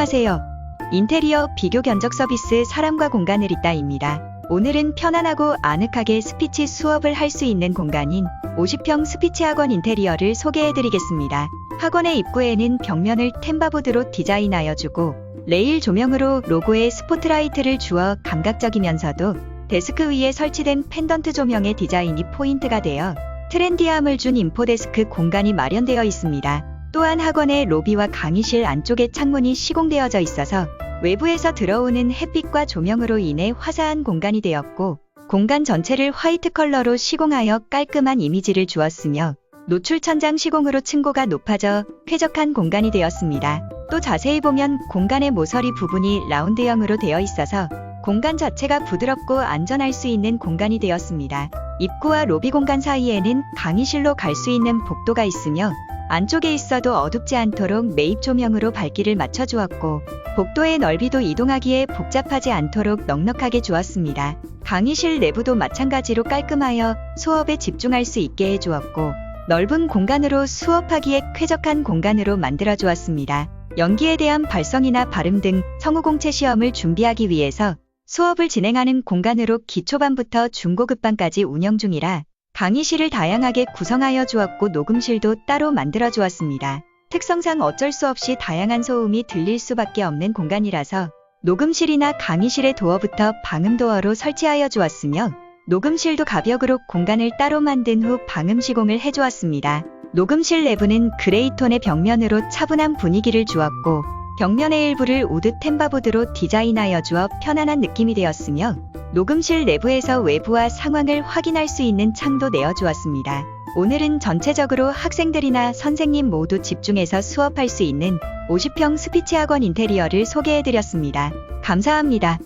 안녕하세요. 인테리어 비교 견적 서비스 사람과 공간을 있다입니다. 오늘은 편안하고 아늑하게 스피치 수업을 할 수 있는 공간인 50평 스피치 학원 인테리어를 소개해드리겠습니다. 학원의 입구에는 벽면을 템바보드로 디자인하여 주고 레일 조명으로 로고에 스포트라이트를 주어 감각적이면서도 데스크 위에 설치된 펜던트 조명의 디자인이 포인트가 되어 트렌디함을 준 인포데스크 공간이 마련되어 있습니다. 또한 학원의 로비와 강의실 안쪽에 창문이 시공되어져 있어서 외부에서 들어오는 햇빛과 조명으로 인해 화사한 공간이 되었고 공간 전체를 화이트 컬러로 시공하여 깔끔한 이미지를 주었으며 노출 천장 시공으로 층고가 높아져 쾌적한 공간이 되었습니다. 또 자세히 보면 공간의 모서리 부분이 라운드형으로 되어 있어서 공간 자체가 부드럽고 안전할 수 있는 공간이 되었습니다. 입구와 로비 공간 사이에는 강의실로 갈 수 있는 복도가 있으며 안쪽에 있어도 어둡지 않도록 매입 조명으로 밝기를 맞춰 주었고 복도의 넓이도 이동하기에 복잡하지 않도록 넉넉하게 주었습니다. 강의실 내부도 마찬가지로 깔끔하여 수업에 집중할 수 있게 해 주었고 넓은 공간으로 수업하기에 쾌적한 공간으로 만들어 주었습니다. 연기에 대한 발성이나 발음 등 성우공채 시험을 준비하기 위해서 수업을 진행하는 공간으로 기초반부터 중고급반까지 운영 중이라 강의실을 다양하게 구성하여 주었고 녹음실도 따로 만들어 주었습니다. 특성상 어쩔 수 없이 다양한 소음이 들릴 수밖에 없는 공간이라서 녹음실이나 강의실의 도어부터 방음 도어로 설치하여 주었으며 녹음실도 가벽으로 공간을 따로 만든 후 방음 시공을 해주었습니다. 녹음실 내부는 그레이톤의 벽면으로 차분한 분위기를 주었고 벽면의 일부를 우드 템바보드로 디자인하여 주어 편안한 느낌이 되었으며 녹음실 내부에서 외부와 상황을 확인할 수 있는 창도 내어주었습니다. 오늘은 전체적으로 학생들이나 선생님 모두 집중해서 수업할 수 있는 50평 스피치 학원 인테리어를 소개해드렸습니다. 감사합니다.